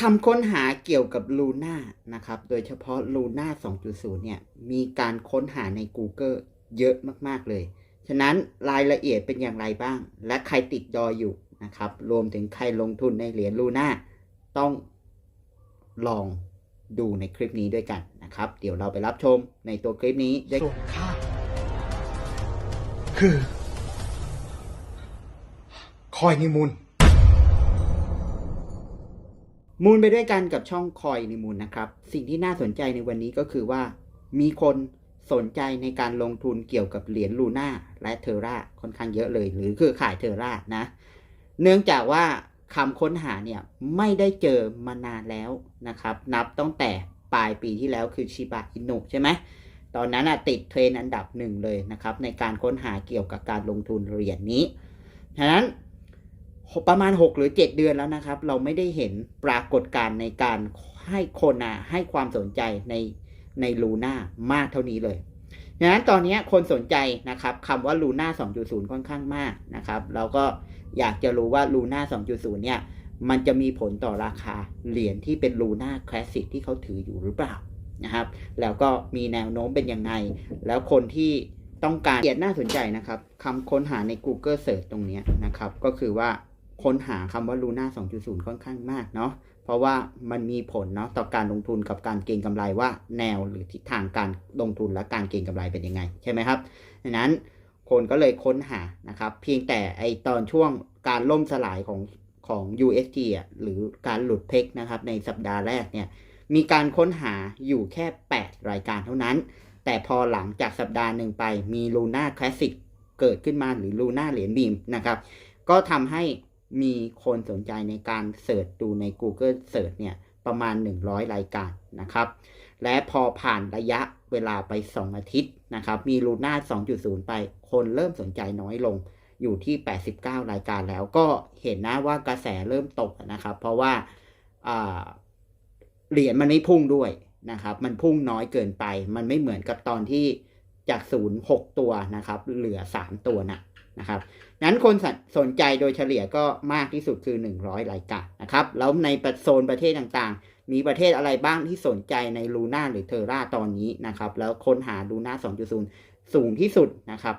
คำค้นหาเกี่ยวกับลูน่านะครับ โดยเฉพาะลูน่า2.0 เนี่ย มีการค้นหาใน Google เยอะมากๆเลย ฉะนั้นรายละเอียดเป็นอย่างไรบ้าง และใครติดดออยู่นะครับ รวมถึงใครลงทุนในเหรียญลูน่าต้องลองดูในคลิปนี้ด้วยกันนะครับ เดี๋ยวเราไปรับชมในตัวคลิปนี้ด้วยส่วนข้าคือ คอยนิมุน มูลไปด้วยกันกับช่องคอยในมูลนะครับ สิ่งที่น่าสนใจในวันนี้ก็คือว่า มีคนสนใจในการลงทุนเกี่ยวกับเหรียญลูน่าและเทอร่าค่อนข้างเยอะเลย หรือคือขายเทอร่านะ เนื่องจากว่าคำค้นหาเนี่ยไม่ได้เจอมานานแล้วนะครับ นับตั้งแต่ปลายปีที่แล้วคือชิบะอินุใช่ไหมตอนนั้นอะติดเทรนด์อันดับหนึ่งเลยนะครับ ในการค้นหาเกี่ยวกับการลงทุนเหรียญนี้ฉะนั้น ประมาณ 6 หรือ 7 เดือนแล้วนะครับ เราไม่ได้เห็นปรากฏการณ์ในการให้คนอะให้ความสนใจในในลูน่ามากเท่านี้เลยดังนั้นตอนนี้คนสนใจนะครับคำว่าลูน่า2.0 ค่อนข้างมากนะครับเราก็อยากจะรู้ว่าลูน่า2.0 เนี่ย มันจะมีผลต่อราคาเหรียญที่เป็นลูน่าคลาสสิกที่เขาถืออยู่หรือเปล่านะครับ แล้วก็มีแนวโน้มเป็นยังไง แล้วคนที่ต้องการเหรียญน่าสนใจนะครับคำค้นหาใน Google Search ตรงนี้นะครับ ก็คือว่า ค้นหาคำว่า Luna 2.0 ค่อนข้างมากเนาะเพราะว่ามันมีผลเนาะต่อการลงทุนกับการเก็งกำไรว่าแนวหรือทิศทางการลงทุนและการเก็งกำไรเป็นยังไงใช่ไหมครับดังนั้นคนก็เลยค้นหานะครับ เพียงแต่ไอตอนช่วงการล่มสลายของของ UST อะหรือการหลุดเพกนะครับในสัปดาห์แรกเนี่ยมีการค้นหาอยู่แค่ 8 รายการเท่านั้น แต่พอหลังจากสัปดาห์หนึ่งไปมีลูน่าคลาสสิกเกิดขึ้นมาหรือลูน่าเหรียญบีมนะครับ ก็ทำให้ มีคนสนใจในการเสิร์ชดูใน Google Search เนี่ยประมาณ 100 รายการนะครับ และพอผ่านระยะเวลาไป 2 อาทิตย์นะครับ มีลูน่า 2.0 ไป คนเริ่มสนใจน้อยลงอยู่ที่ 89 รายการแล้วก็เห็นนะว่ากระแสเริ่มตกนะครับ เพราะว่าเหรียญมันไม่พุ่งด้วยนะครับ มันพุ่งน้อยเกินไป มันไม่เหมือนกับตอนที่จากศูนย์หกตัวนะครับ เหลือสามตัวนะ นะครับนั้นคนสนใจโดยเฉลี่ยก็มากที่สุดคือ 100รายการนะครับ แล้วในประโซนประเทศต่างๆ มีประเทศอะไรบ้างที่สนใจในลูน่าหรือเทอร่าตอนนี้นะครับ แล้วค้นหาลูน่า2.0 สูงที่สุดนะครับ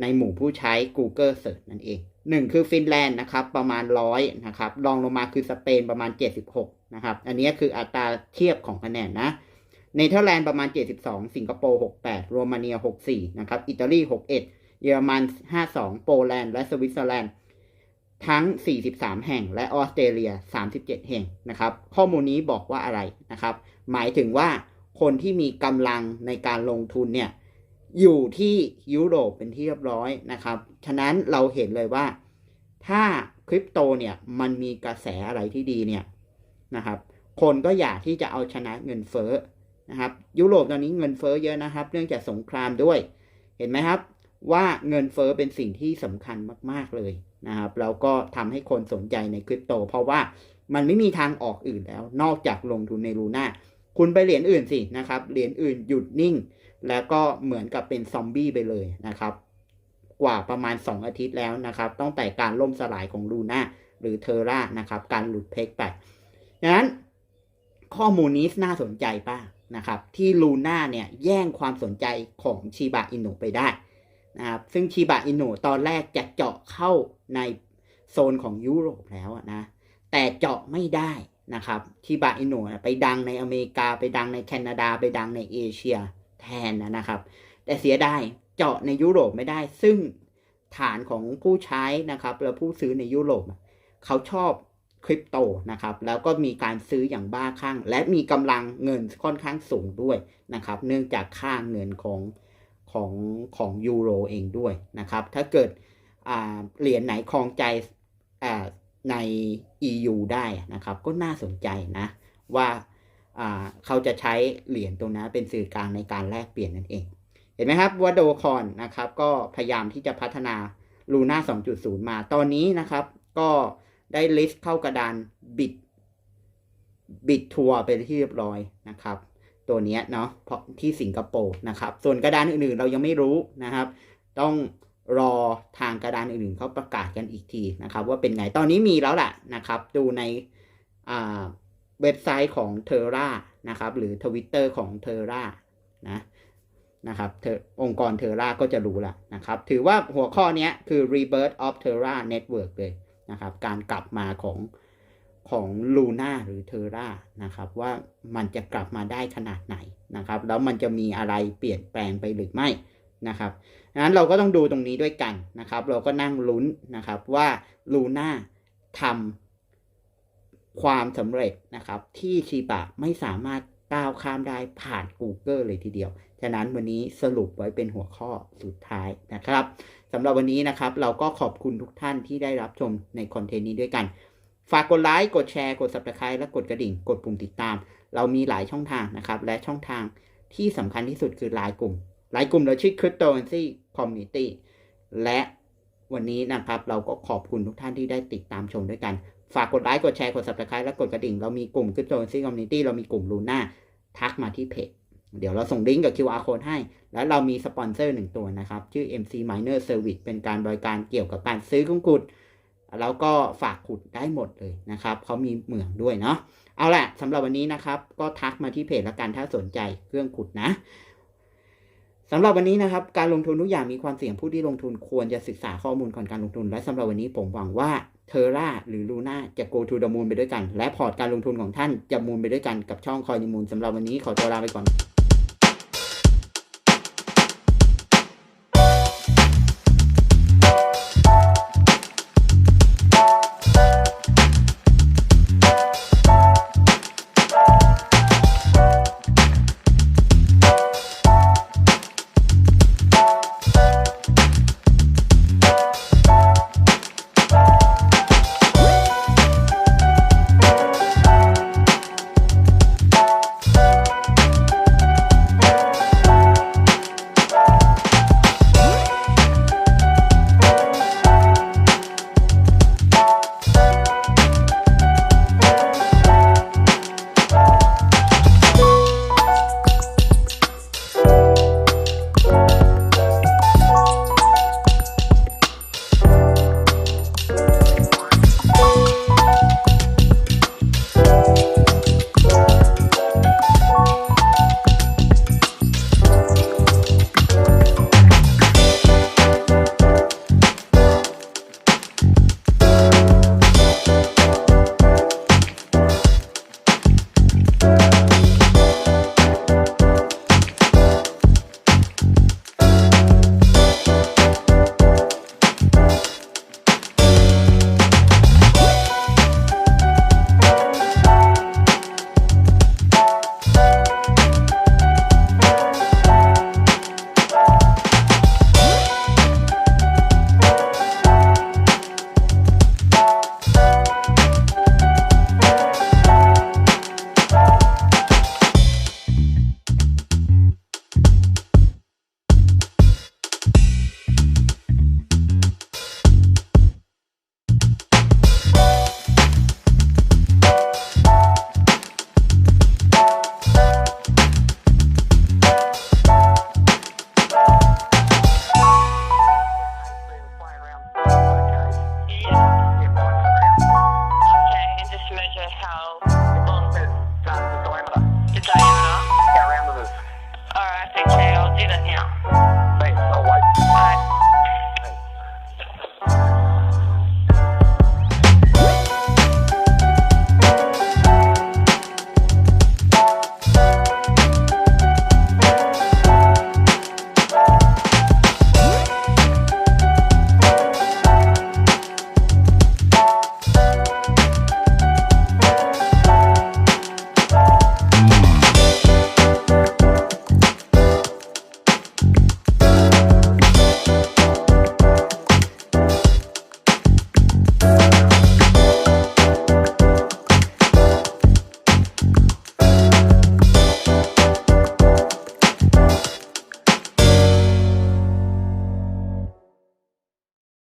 ในหมู่ผู้ใช้ Google Search นั่นเองหนึ่งคือฟินแลนด์นะครับ ประมาณร้อยนะครับรองลงมาคือสเปนประมาณ 76 นะครับ อันนี้คืออัตราเทียบของคะแนนนะเนเธอร์แลนด์ประมาณ 72 สิงคโปร์ 68 โรมาเนีย 64 นะครับ อิตาลี 61 เยอรมัน 52 โปแลนด์ และสวิตเซอร์แลนด์ ทั้ง 43 แห่ง และออสเตรเลีย 37 แห่งนะครับ ข้อมูลนี้บอกว่าอะไรนะครับ หมายถึงว่าคนที่มีกำลังในการลงทุนเนี่ยอยู่ที่ยุโรปเป็นที่เรียบร้อยนะครับ ฉะนั้นเราเห็นเลยว่าถ้าคริปโตเนี่ยมันมีกระแสอะไรที่ดีเนี่ยนะครับ คนก็อยากที่จะเอาชนะเงินเฟ้อนะครับ ยุโรปตอนนี้เงินเฟ้อเยอะนะครับ เนื่องจากสงครามด้วย เห็นไหมครับ ว่าเงินเฟ้อเป็นสิ่งที่สำคัญมาก ๆ เลยนะครับแล้วก็ทำให้คนสนใจในคริปโต เพราะว่ามันไม่มีทางออกอื่นแล้ว นอกจากลงทุนในลูน่าคุณไปเหรียญอื่นสินะครับเหรียญอื่นหยุดนิ่ง แล้วก็เหมือนกับเป็นซอมบี้ไปเลยนะครับ กว่าประมาณ 2 อาทิตย์แล้วนะครับตั้งแต่การล่มสลายของลูน่าหรือเทอร่านะครับ การหลุดเพกไปดังนั้น ข้อมูลนี้น่าสนใจป่ะนะครับ ที่ลูน่าเนี่ยแย่งความสนใจของชิบะอินุไปได้ นะครับซึ่งชิบะอินุตอนแรกจะเจาะเข้าในโซนของยุโรปแล้วนะแต่เจาะไม่ได้นะครับชิบะอินุไปดังในอเมริกาไปดังในแคนาดาไปดังในเอเชียแทนนะครับ แต่เสียดายเจาะในยุโรปไม่ได้ ซึ่งฐานของผู้ใช้นะครับและผู้ซื้อในยุโรป เขาชอบคริปโตนะครับ แล้วก็มีการซื้ออย่างบ้าคลั่ง และมีกำลังเงินค่อนข้างสูงด้วยนะครับ เนื่องจากค่าเงินของ ของของยูโรเองด้วยนะครับ ถ้าเกิดเหรียญไหนคลองใจใน EU ได้นะครับ ก็น่าสนใจนะ ว่าเขาจะใช้เหรียญตรงนั้นเป็นสื่อกลางในการแลกเปลี่ยนนั่นเอง เห็นไหมครับว่าโดคอนนะครับก็พยายามที่จะพัฒนาลูน่า2.0 มาตอนนี้นะครับ ก็ได้ลิสต์เข้ากระดานบิดบิดทัวร์ไปที่เรียบร้อยนะครับ ตัวนี้เนาะเพราะที่สิงคโปร์นะครับ ส่วนกระดานอื่นๆเรายังไม่รู้นะครับ ต้องรอทางกระดานอื่นๆเขาประกาศกันอีกทีนะครับ ว่าเป็นไงตอนนี้มีแล้วแหละนะครับ ดูในเว็บไซต์ของเทอร่านะครับ หรือทวิตเตอร์ของเทอร่านะนะครับองค์กรเทอร่าก็จะรู้ละนะครับ ถือว่าหัวข้อนี้คือ rebirth of Terra Network เลยนะครับ การกลับมาของ ของลูน่าหรือเทอร่านะครับว่ามันจะกลับมาได้ขนาดไหนนะครับแล้วมันจะมีอะไรเปลี่ยนแปลงไปหรือไม่นะครับดังนั้นเราก็ต้องดูตรงนี้ด้วยกันนะครับ เราก็นั่งลุ้นนะครับว่าลูน่าทำความสำเร็จนะครับที่ชีบะไม่สามารถก้าวข้ามได้ผ่าน Google เลยทีเดียว ฉะนั้นวันนี้สรุปไว้เป็นหัวข้อสุดท้ายนะครับสำหรับวันนี้นะครับเราก็ขอบคุณทุกท่านที่ได้รับชมในคอนเทนต์นี้ด้วยกัน ฝากกดไลค์ กดแชร์ กด subscribe และกดกระดิ่ง กดปุ่มติดตาม เรามีหลายช่องทางนะครับ และช่องทางที่สำคัญที่สุดคือไลน์กลุ่มไลน์กลุ่มเราชื่อ Cryptocurrency Community และวันนี้นะครับเราก็ขอบคุณทุกท่านที่ได้ติดตามชมด้วยกัน ฝากกดไลค์ กดแชร์ กด subscribe และกดกระดิ่ง เรามีกลุ่ม Cryptocurrency Community เรามีกลุ่ม Luna ทักมาที่เพจเดี๋ยวเราส่งลิงก์กับ QR code ให้ แล้วเรามีสปอนเซอร์หนึ่งตัวนะครับ ชื่อ MC Miner Service เป็นการบริการเกี่ยวกับการซื้อเครื่องขุด แล้วก็ฝากขุดได้หมดเลยนะครับเขามีเหมืองด้วยเนาะเอาละสำหรับวันนี้นะครับ ก็ทักมาที่เพจละกันถ้าสนใจเครื่องขุดนะสำหรับวันนี้นะครับ การลงทุนทุกอย่างมีความเสี่ยงผู้ที่ลงทุนควรจะศึกษาข้อมูลก่อนการลงทุน และสำหรับวันนี้ผมหวังว่าเทอร่าหรือลูน่าจะ go to the moon ไปด้วยกัน และพอร์ตการลงทุนของท่านจะมูนไปด้วยกันกับช่องคอยนิมูลสำหรับวันนี้ขอตัวลาไปก่อน